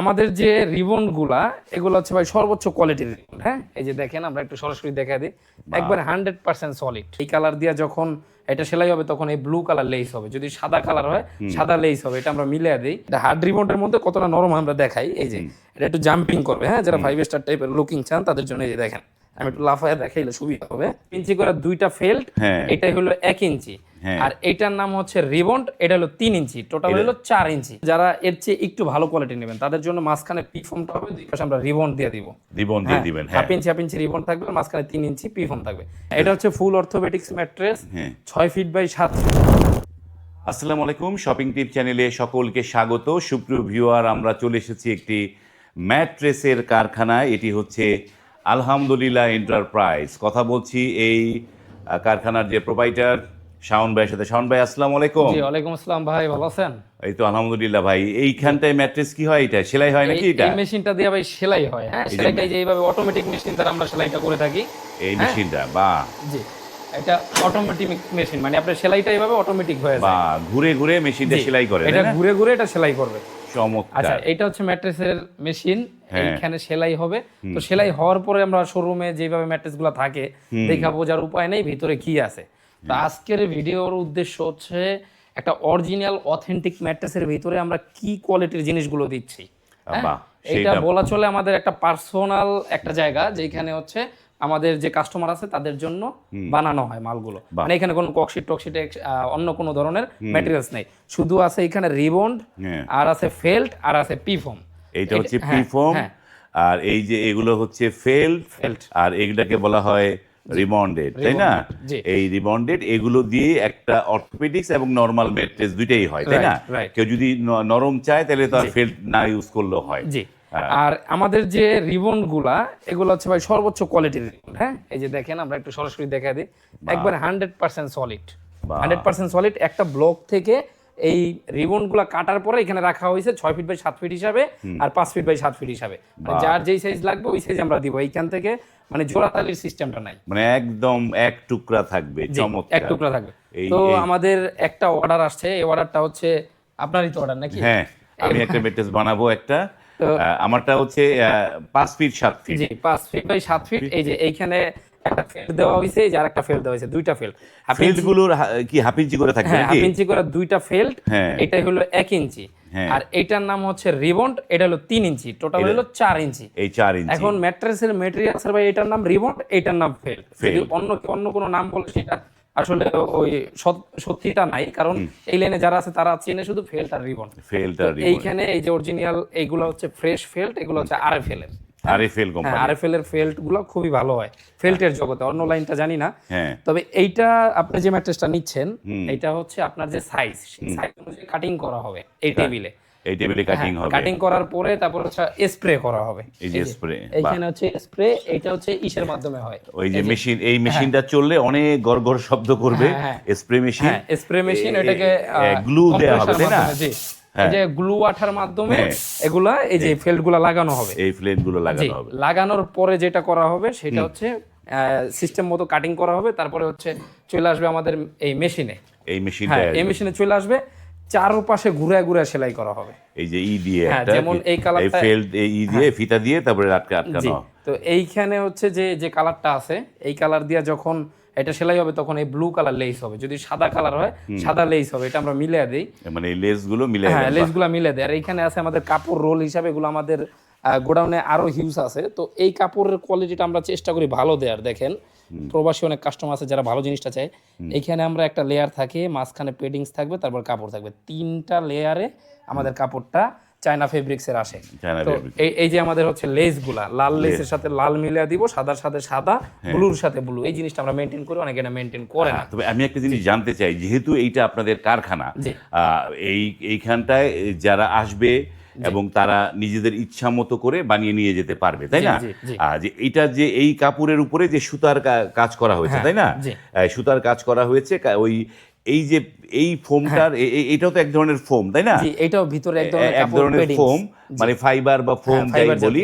আমাদের যে রিবনগুলা এগুলো হচ্ছে ভাই সর্বোচ্চ কোয়ালিটির রিবন হ্যাঁ? এই যে দেখেন আমরা একটু সরাসরি দেখা দিই। একবার হান্ড্রেড পার্সেন্ট সলিড এই কালার দিয়ে যখন এটা সেলাই হবে তখন এই ব্লু কালার লেস হবে। যদি সাদা কালার হয় সাদা লেস হবে এটা আমরা মিলিয়ে দিই। এটা হার্ড রিবনের মধ্যে কতটা নরম আমরা দেখাই এই যে এটা একটু জাম্পিং করবে হ্যাঁ? যারা ফাইভ স্টার টাইপের লুকিং চান তাদের জন্য এই যে দেখেন আমি একটু লাফায় দেখাইলে সুবিধা হবে। ইঞ্চি করে দুইটা ফেল্ট হ্যাঁ। এটাই হলো এক ইঞ্চি। আর এটার নাম হচ্ছে রিবন্ড এটা হলো তিন ইঞ্চি টোটাল হলো চার ইঞ্চি। যারা এর চেয়ে একটু ভালো কোয়ালিটি নেবেন তাদের জন্য মাঝখানে পিফর্মটা হবে দুই পাশে আমরা রিবন্ড দিয়ে দিব। রিবন দিয়ে দিবেন হ্যাঁ। Half inch half inch ribbon থাকবে মাঝখানে তিন ইঞ্চি পিফর্ম থাকবে। এটা হচ্ছে ফুল অর্থোপেটিক্স ম্যাট্রেস হ্যাঁ। ছয় ফিট বাই সাত আসসালামু আলাইকুম শপিং টিপ চ্যানেলে সকলকে স্বাগত। সুপ্রিয় ভিউয়ার আমরা চলে এসেছি একটি ম্যাট্রেসের কারখানায়। এটি হচ্ছে আলহামদুলিল্লাহ এন্টারপ্রাইজ কথা বলছি এই কারখানার যে প্রোভাইডার শাওন ভাইয়ের সাথে। শাওন ভাই আসসালামু আলাইকুম। জি ওয়ালাইকুম আসসালাম ভাই ভালো আছেন? এই তো আলহামদুলিল্লাহ ভাই এইখানটায় ম্যাট্রেস কি হয় এটা? সেলাই হয় নাকি এটা? এই মেশিনটা দিয়ে ভাই সেলাই হয় হ্যাঁ? এই যে- এইভাবে অটোমেটিক মেশিন দ্বারা আমরা সেলাইটা করে থাকি এই মেশিনটা বা। জি এটা অটোমেটিক মেশিন মানে আপনার সেলাইটা এইভাবে অটোমেটিক হয়ে যায়। বা ঘুরে ঘুরে মেশিনটা সেলাই করে এটা ঘুরে ঘুরে এটা সেলাই করবে। চমৎকার। আচ্ছা এটা হচ্ছে ম্যাট্রেসের মেশিন হ্যাঁ। এইখানে সেলাই হবে। তো সেলাই হওয়ার পরে আমরা শোরুমে যেভাবে ম্যাট্রেসগুলো থাকে দেখা বোঝার উপায় নেই ভিতরে কি আছে। তো আজকের ভিডিওর উদ্দেশ্য হচ্ছে একটা অরিজিনাল অথেন্টিক ম্যাট্রেসের ভিতরে আমরা কি কোয়ালিটির জিনিসগুলো দিচ্ছি হ্যাঁ? এটা বলা চলে আমাদের একটা পার্সোনাল একটা জায়গা যেখানে হচ্ছে আমাদের যে কাস্টমার আছে তাদের জন্য বানানো হয় মালগুলো মানে এখানে কোনো ককশিট টকশিট অন্য কোনো ধরনের ম্যাটেরিয়ালস নেই শুধু আছে এখানে রিবন্ড হ্যাঁ। আর আছে ফেল্ট আর আছে পিফর্ম এইটা হচ্ছে পিফর্ম হ্যাঁ। আর এই যে এগুলো হচ্ছে ফেল্ট। আর এগুলাকে বলা হয় রিবন্ডেড তাই না? এই রিবন্ডেড এগুলো দিয়ে একটা অর্থোপেডিক্স এবং নর্মাল ম্যাট্রেস দুইটাই হয় তাই না. কেউ যদি নরম চায় তাহলে তো আর ফেল্ট না ইউজ করলেও হয়। জি। হ্যাঁ। আর আমাদের যে রিবনগুলা এগুলো হচ্ছে ভাই সর্বোচ্চ কোয়ালিটির রিবন হ্যাঁ? এই যে দেখেন আমরা একটু সরাসরি দেখা দিই। একবার hundred percent solid hundred percent solid একটা ব্লক থেকে এই রিবনগুলা কাটার পরে এখানে রাখা হয়েছে ছয় ফিট বাই সাত ফিট হিসাবে আর পাঁচ ফিট বাই সাত ফিট হিসাবে। মানে যার যেই সাইজ লাগবে ওই সাইজ আমরা দিব। এইখান থেকে মানে জোড়াতালির সিস্টেমটা নাই। মানে একদম এক টুকরা থাকবে চমৎকার। এক টুকরা থাকবে। তো আমাদের একটা অর্ডার আসছে এই অর্ডারটা হচ্ছে আপনারই তো অর্ডার নাকি? হ্যাঁ আমি একটা ম্যাট্রেস বানাবো একটা। আমারটা হচ্ছে পাঁচ ফিট সাত ফিট জি পাঁচ ফিট বাই সাত ফিট এই যে এইখানে একটা ফেল দেওয়া হয়েছে এই যে আর একটা ফেল দেওয়া হয়েছে দুইটা ফেল ফিল্ডগুলোর কি হাফ ইঞ্চি করে থাকবে হ্যাঁ নাকি? হাফ ইঞ্চি করে দুইটা ফেল্ট হ্যাঁ। এটাই হলো এক ইঞ্চি। আর এটার নাম হচ্ছে রিবন্ড এটা হলো তিন ইঞ্চি টোটাল হলো চার ইঞ্চি। এই চার ইঞ্চি। এখন ম্যাট্রেসের এর ভাই এটার নাম রিবন্ড এটার নাম ফেল যদি অন্য অন্য কোনো নাম বলে সেটা আসলে ওই সত্যিটা নাই কারণ এই লাইনে যারা আছে তারা চেনে শুধু ফেল্ট আর রিবন্ড। ফেলটা এইখানে এই যে অরিজিনাল এইগুলো হচ্ছে ফ্রেশ ফেল্ট এগুলো হচ্ছে আর ফেলের ফেল হ্যাঁ কোম্পানি আরএফএল এর ফেল্টগুলো খুবই ভালো হয় ফেল্টের জগতে অন্য লাইনটা জানি না। হ্যাঁ। তবে এইটা আপনি যে ম্যাট্রেসটা নিচ্ছেন এটা হচ্ছে আপনার যে সাইজ সেই সাইজ অনুযায়ী কাটিং করা হবে এই টেবিলে এই টেবিলে কাটিং হবে। কাটিং করার পরে তারপর হচ্ছে স্প্রে করা হবে। এই যে স্প্রে এইখানে হচ্ছে স্প্রে এটা হচ্ছে ইসের মাধ্যমে হয়। ওই যে মেশিন এই মেশিনটা চললে অনেক গড়গড় শব্দ করবে। হ্যাঁ, স্প্রে মেশিন হ্যাঁ স্প্রে মেশিন এটাকে গ্লু দেওয়া হবে তাই না? এই যে গ্লু আঠার মাধ্যমে হ্যাঁ। এগুলা এই যে ফেল্টগুলা লাগানো হবে। এই ফ্লেনগুলো লাগানো হবে। লাগানোর পরে যেটা করা হবে সেটা হচ্ছে সিস্টেম মতো কাটিং করা হবে তারপরে হচ্ছে চলে আসবে আমাদের এই মেশিনে। এই মেশিনটা হ্যাঁ এই মেশিনে চলে আসবে চারপাশে ঘুরে ঘুরে সেলাই করা হবে। এই যে ই দিয়ে হ্যাঁ, যেমন এই colourটা- ফেল্ড ই দিয়ে ফিতা দিয়ে তারপরে আটকা আটকানো। তো এইখানে হচ্ছে যে যে কালারটা আছে এই কালার দিয়ে যখন এটা সেলাই হবে তখন এই ব্লু কালার লেস হবে। যদি সাদা কালার হয় সাদা লেস হবে এটা আমরা মিলিয়ে দিই। মানে এই লেসগুলো মিলে হ্যাঁ লেসগুলো মিলে দেয় আর এইখানে আছে আমাদের কাপড় রোল হিসাবে এগুলো আমাদের গোডাউনে আরও হিউজ আছে। তো এই কাপড়ের কোয়ালিটিটা আমরা চেষ্টা করি ভালো দেওয়ার দেখেন। প্রবাসী অনেক কাস্টমার আছে যারা ভালো জিনিসটা চায়। এইখানে আমরা একটা লেয়ার থাকে মাঝখানে পেডিংস থাকবে তারপর কাপড় থাকবে। তিনটা লেয়ারে আমাদের কাপড়টা চায়না ফেব্রিক্স এর আসে। তো এই এই যে আমাদের হচ্ছে লেসগুলা লাল লেসের সাথে লাল মিলিয়ে দিব সাদার সাথে সাদা হ্যাঁ। ব্লুর সাথে ব্লু এই জিনিসটা আমরা মেনটেন করি অনেকে এটা মেনটেন করে না। তবে আমি একটা জিনিস জানতে চাই যেহেতু এইটা আপনাদের কারখানা আহ, এই এইখানটায় যারা আসবে এবং তারা নিজেদের ইচ্ছা মতো করে বানিয়ে নিয়ে যেতে পারবে তাই না। যে এটা যে এই কাপড়ের উপরে যে সুতার কাজ করা হয়েছে হ্যাঁ, তাই না? সুতার কাজ করা হয়েছে ওই এই যে এই ফোমটার এ- এটাও তো এক ধরনের ফোম তাই না? এটাও ভিতরে এক ধরনের। ফোম মানে ফাইবার বা ফোম হ্যাঁ, যাই বলি।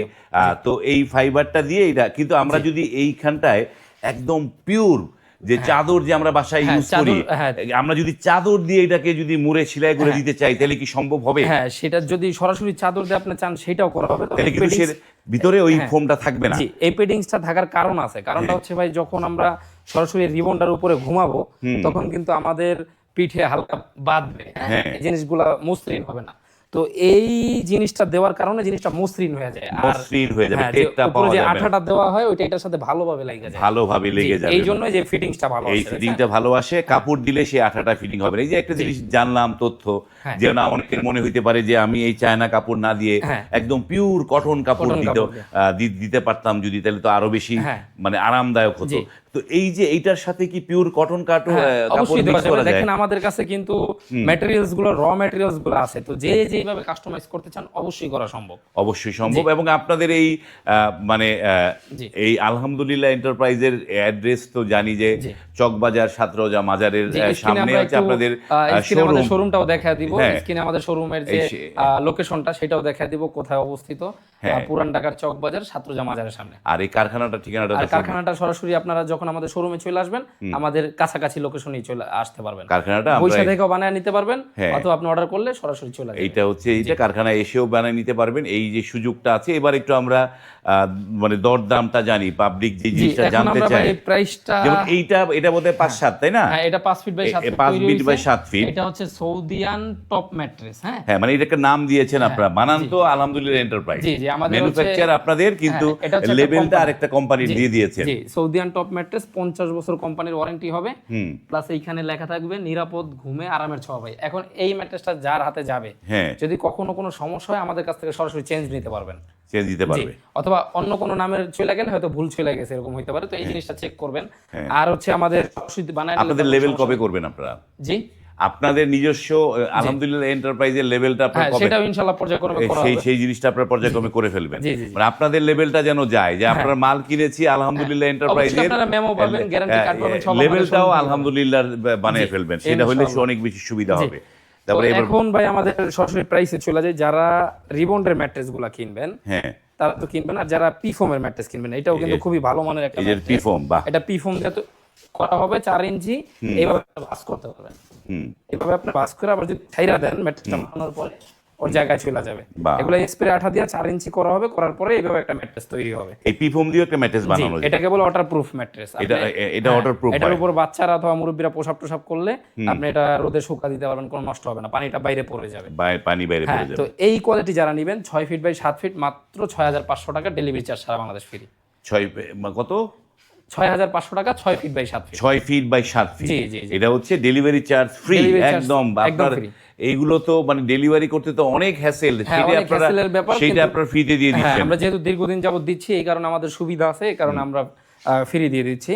তো এই ফাইবারটা দিয়ে এটা কিন্তু আমরা যদি এইখানটায় একদম পিওর যে চাদর যে আমরা বাসায় হ্যাঁ, ইউজ করি হ্যাঁ। আমরা যদি চাদর দিয়ে এটাকে যদি মুড়ে সেলাই করে দিতে চাই তাহলে কি সম্ভব হবে? হ্যাঁ সেটা যদি সরাসরি চাদর দিয়ে আপনি চান সেটাও করা হবে। তাহলে কিন্তু ভিতরে ওই হ্যাঁ। ফোমটা থাকবে না। এই পেডিংসটা থাকার কারণ আছে। কারণটা হচ্ছে ভাই যখন আমরা সরাসরি রিবনটার উপরে ঘুমাবো তখন কিন্তু আমাদের পিঠে হালকা বাঁধবে। হ্যাঁ। এই জিনিসগুলা মসৃণ হবে না। তো এই জিনিসটা দেওয়ার কারণে জিনিসটা মসৃণ হয়ে যায় আর মসৃণ হয়ে যাবে হ্যাঁ, যে টেকটা পাওয়া যে যাবে না। আঠাটা দেওয়া হয় ওইটা এটার সাথে ভালোভাবে লেগে যায় ভালোভাবে লেগে যাবে এই জন্য যে ফিটিংসটা ভালো এই আসে, ফিটিংটা ভালো আসে কাপড় দিলে সে আঠাটা ফিটিং হবে এই যে একটা জিনিস জানলাম তথ্য হ্যাঁ। যে না অনেকের মনে হইতে পারে যে আমি এই চায়না কাপড় না দিয়ে হ্যাঁ। একদম পিওর কটন কাপড় দিতে দিতে পারতাম যদি তাহলে তো আরও বেশি হ্যাঁ। মানে আরামদায়ক হতো। তো এই যে এইটার সাথে কি পিওর কটন হ্যাঁ, কাপড় অবশ্যই দেখেন আমাদের কাছে কিন্তু ম্যাটেরিয়ালসগুলো র ম্যাটেরিয়ালসগুলো আছে। তো যে যেভাবে কাস্টমাইজ করতে চান অবশ্যই করা সম্ভব। অবশ্যই সম্ভব এবং আপনাদের এই মানে এই আলহামদুলিল্লাহ এন্টারপ্রাইজের অ্যাড্রেস তো জানি যে চকবাজার সাতরোজা মাজারের সামনে একটু আপনাদের শোরুম শোরুমটাও দেখা দিব। হ্যাঁ। স্ক্রিনে আমাদের শোরুমের যে লোকেশনটা সেটাও দেখা দিব কোথায় অবস্থিত হ্যাঁ। পুরান ঢাকার চক বাজার সাতরোজা মাজারের সামনে। আর এই কারখানাটা ঠিকানাটা কারখানাটা সরাসরি আপনারা যখন আমাদের শোরুমে চলে আসবেন আমাদের কাছাকাছি লোকেশনেই চলে আসতে পারবেন। কারখানাটা পয়সা থেকেও বানায় নিতে পারবেন হ্যাঁ। অথবা আপনি অর্ডার করলে সরাসরি চলে আসবে এইটা হচ্ছে এইটা কারখানায় এসেও বানিয়ে নিতে পারবেন। এই যে সুযোগটা আছে এবার একটু আমরা মানে দরদামটা জানি পাবলিক যে জিনিসটা জানতে চায়। ভাই প্রাইসটা যেমন এইটা এটা বোধহয় পাঁচ সাত তাই না? হ্যাঁ এটা পাঁচ ফিট বাই এ- সাত ফিট পাঁচ ফিট বাই হয়েছে। সাত ফিট। এটা হচ্ছে সৌদিয়ান টপ ম্যাট্রেস হ্যাঁ। হ্যাঁ মানে এটাকে নাম দিয়েছেন আপনারা। বানান তো আলহামদুলিল্লাহ এন্টারপ্রাইজ জি, জি, আমাদের ম্যানুফ্যাকচার আপনাদের কিন্তু হ্যাঁ, লেভেলটা আরেকটা কোম্পানি দিয়ে দিয়েছে জি সৌদিয়ান টপ ম্যাট্রেস পঞ্চাশ বছর কোম্পানির ওয়ারেন্টি হবে। প্লাস এইখানে লেখা থাকবে নিরাপদ ঘুমে আরামের ছোঁয়া ভাই। এখন এই ম্যাট্রেসটা যার হাতে যাবে হ্যাঁ। যদি কখনো কোনো সমস্যা হয় আমাদের কাছ থেকে সরাসরি চেঞ্জ নিতে পারবেন। চেঞ্জ দিতে পারবে। অথবা অন্য কোনো নামের চলে গেলে হয়তো ভুল চলে গেছে এরকম হইতে পারে। তো এই জিনিসটা চেক করবেন। আর হচ্ছে আমাদের বানায় আপনাদের লেভেল কবে করবেন আপনারা? জি। আপনাদের নিজস্ব আলহামদুলিল্লাহ এন্টারপ্রাইজের লেভেলটা হ্যাঁ সেটাও ইনশাল্লাহ পর্যায়ক্রমে সেই সেই জিনিসটা আপনারা পর্যায়ক্রমে করে ফেলবেন। মানে আপনাদের লেভেলটা যেন যায় যে আপনারা মাল কিনেছি আলহামদুলিল্লাহ এন্টারপ্রাইজের হ্যাঁ, আমাদের লেভেলটাও আলহামদুলিল্লাহ বানিয়ে ফেলবেন। সেটা হলে অনেক বেশি সুবিধা হবে। তারপরে এবার এখন ভাই আমাদের সরাসরি প্রাইসে চলে যায় যারা রিবন্ডের ম্যাট্রেসগুলা কিনবেন হ্যাঁ। তারা তো কিনবেন আর যারা পি ফোমের ম্যাট্রেস কিনবেন এটাও কিন্তু খুবই ভালো মানের একটা এই যে mattress। পি ফোম বাহ। এটা পি ফোম দিয়ে তো করা হবে চার ইঞ্চি এইভাবে বাস করতে পারবেন। এভাবে আপনি বাস করে আবার যদি ছাইরা দেন ম্যাট্রেসটা বানানোর পরে ওর জায়গায় চলে যাবে। এগুলো স্প্রে আঠা দিয়ে চার ইঞ্চি করা হবে করার পরে এইভাবে একটা ম্যাট্রেস তৈরি হবে। এই পি ফোম দিয়ে একটা ম্যাট্রেস বানানো যায়। এটা কেবল ওয়াটার প্রুফ ম্যাট্রেস এটা এটা waterproof এটার উপর বাচ্চারা অথবা মুরব্বীরা পোশাক টোশাক করলে আপনি এটা রোদে শুকা দিতে পারবেন কোনো নষ্ট হবে না পানিটা বাইরে পড়ে যাবে। পানি বাইরে হ্যাঁ পড়ে তো এই কোয়ালিটি যারা নেবেন ছয় ফিট বাই সাত ফিট মাত্র ছয় হাজার পাঁচশো টাকা ডেলিভারি চার্জ সারা বাংলাদেশ ফ্রি ছয় কত? ছয় হাজার পাঁচশো টাকা ছয় ফিট বাই সাত ফিট ছয় ফিট বাই সাত ফিট। এটা হচ্ছে ডেলিভারি চার্জ ফ্রি একদম আপনার এইগুলো তো মানে ডেলিভারি করতে তো অনেক হ্যাসেল হ্যাঁ, সেটা আপনারা সেটা আপনার ফ্রিতে দিয়ে হ্যাঁ দিচ্ছেন। আমরা যেহেতু দীর্ঘদিন যাবত দিচ্ছি এই কারণে আমাদের সুবিধা আছে কারণ কারণে আমরা ফ্রি দিয়ে দিচ্ছি।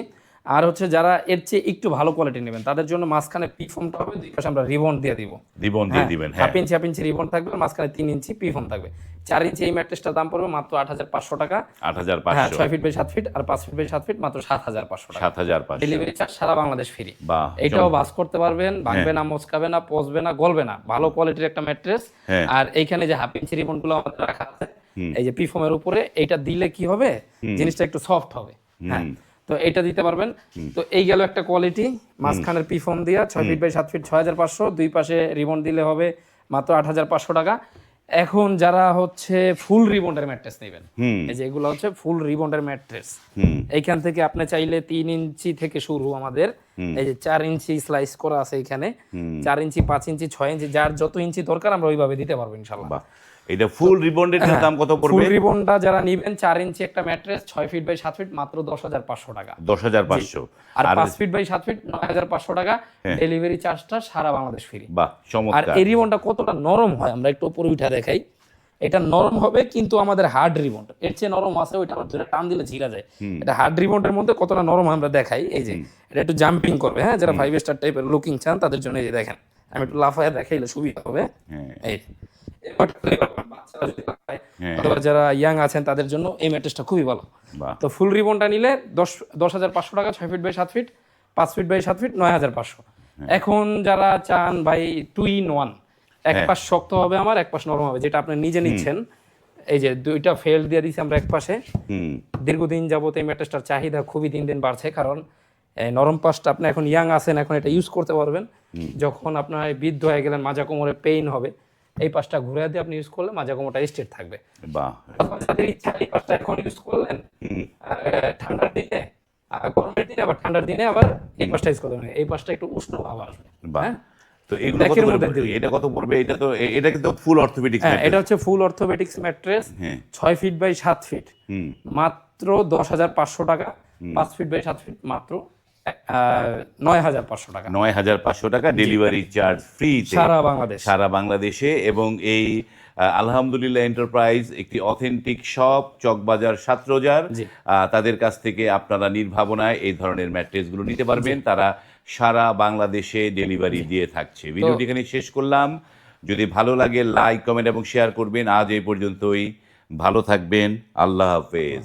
আর হচ্ছে যারা এর চেয়ে একটু ভালো কোয়ালিটি নেবেন তাদের জন্য মাঝখানে পি ফোমটা হবে দুই পাশে আমরা রিবন দিয়ে দিব। জীবন দিয়ে দিবেন হ্যাঁ। Half inch half inch ribbon থাকবে মাঝখানে তিন ইঞ্চি পি ফোম থাকবে। চার ইঞ্চি এই ম্যাট্রেসটার দাম পড়বে মাত্র আট হাজার পাঁচশো টাকা। আট হাজার হ্যাঁ ছয় ফিট বাই সাত ফিট আর পাঁচ ফিট বাই সাত ফিট মাত্র সাত হাজার পাঁচশো টাকা। সাত হাজার পাঁচশো। ডেলিভারি চার্জ সারা বাংলাদেশ ফ্রি বাহ এটাও বাস করতে পারবেন ভাঙবে না মচকাবে না পচবে না গলবে না। ভালো কোয়ালিটির একটা ম্যাট্রেস। হ্যাঁ। আর এইখানে যে হাফ ইঞ্চি রিবনগুলো আমাদের রাখা আছে এই যে পিফোমের উপরে এইটা দিলে কি হবে? জিনিসটা একটু সফট হবে। হ্যাঁ। তো এটা দিতে পারবেন। তো এই গেল একটা কোয়ালিটি মাঝখানের পিফোম দিয়া ছয় ফিট বাই সাত ফিট ছয় হাজার পাঁচশো দুই পাশে রিবন দিলে হবে মাত্র আট হাজার পাঁচশো টাকা। এখন যারা হচ্ছে ফুল রিবন্ডের ম্যাট্রেস নেবেন এই যে এগুলো হচ্ছে ফুল রিবন্ডের ম্যাট্রেস এইখান থেকে আপনি চাইলে তিন ইঞ্চি থেকে শুরু আমাদের। এই যে চার ইঞ্চি স্লাইস করা আছে এখানে। চার ইঞ্চি পাঁচ ইঞ্চি ছয় ইঞ্চি যার যত ইঞ্চি দরকার আমরা ওইভাবে দিতে পারব ইনশাল্লাহ এটা ফুল রিবন্ডের দাম কত পড়বে? ফুল রিবনটা যারা নিবেন চার ইঞ্চি একটা ম্যাট্রেস ছয় ফিট বাই সাত ফিট মাত্র দশ হাজার পাঁচশো টাকা। দশ হাজার পাঁচশো। আর পাঁচ ফিট বাই সাত ফিট নয় হাজার পাঁচশো টাকা। ডেলিভারি চার্জটা সারা বাংলাদেশ ফ্রি বাহ চমৎকার। আর এই রিবনটা কতটা নরম হয় আমরা একটু উপরে উঠা দেখাই। এটা নরম হবে কিন্তু আমাদের হার্ড রিবন্ড এর চেয়ে নরম আছে ওইটা আবার ধরে টান দিলে ঝিরা যায়। এটা হার্ড রিবনের মধ্যে কতটা নরম আমরা দেখাই এই যে এটা একটু জাম্পিং করবে হ্যাঁ যারা ফাইভ স্টার টাইপের লুকিং চান তাদের জন্য এই দেখেন আমি একটু লাফায় দেখাইলে সুবিধা হবে। হ্যাঁ। এই এবার বাচ্চারা যদি লাফায়, হ্যাঁ। অথবা যারা ইয়াং আছেন তাদের জন্য এই ম্যাট্রেসটা খুবই ভালো। তো ফুল রিবনটা নিলে দশ দশ হাজার পাঁচশো টাকা ছয় ফিট বাই সাত ফিট পাঁচ ফিট বাই সাত ফিট নয় হাজার পাঁচশো। এখন যারা চান ভাই টু ইন ওয়ান এক হ্যাঁ। পাশ শক্ত হবে আমার এক পাশ নরম হবে যেটা আপনি নিজে নিচ্ছেন। এই যে দুইটা ফেল দিয়ে দিছি আমরা এক পাশে। দীর্ঘদিন যাবত এই ম্যাট্রেসটার চাহিদা খুবই দিন দিন বাড়ছে কারণ নরম পাশটা আপনি এখন ইয়াং আছেন এখন এটা ইউজ করতে পারবেন। যখন আপনার বৃদ্ধ হয়ে গেলেন মাজা কোমরে পেইন হবে এই পাশটা ঘুরে দিয়ে আপনি ইউজ করলে মাজা কোমরটা স্ট্রেট থাকবে ইচ্ছা এই পাশটা এখন ইউজ করলেন ঠান্ডার দিনে গরমের দিনে আবার ঠান্ডার দিনে আবার এই পাশটা ইউজ করতে এই পাশটা একটু উষ্ণ ভাব আসবে হ্যাঁ? তো এগুলো? এটা কত পড়বে? এটা তো এটা কিন্তু ফুল অর্থোপেডিক্স হ্যাঁ এটা হচ্ছে ফুল অর্থোপেডিক্স ম্যাট্রেস ছয় ফিট বাই সাত ফিট হুম। মাত্র দশ হাজার পাঁচশো টাকা পাঁচ ফিট বাই সাত ফিট মাত্র। নয় হাজার পাঁচশো টাকা। নয় হাজার পাঁচশো টাকা ডেলিভারি চার্জ ফ্রি সারা বাংলাদেশ। সারা বাংলাদেশে এবং এই আলহামদুলিল্লাহ এন্টারপ্রাইজ একটি অথেন্টিক শপ চকবাজার সাতরোজার তাদের কাছ থেকে আপনারা নির্ভাবনায় এই ধরনের ম্যাট্রেসগুলো নিতে পারবেন। তারা সারা বাংলাদেশে ডেলিভারি দিয়ে থাকছে। ভিডিওটি এখানে শেষ করলাম। যদি ভালো লাগে লাইক কমেন্ট এবং শেয়ার করবেন। আজ এই পর্যন্তই। ভালো থাকবেন। আল্লাহ হাফেজ।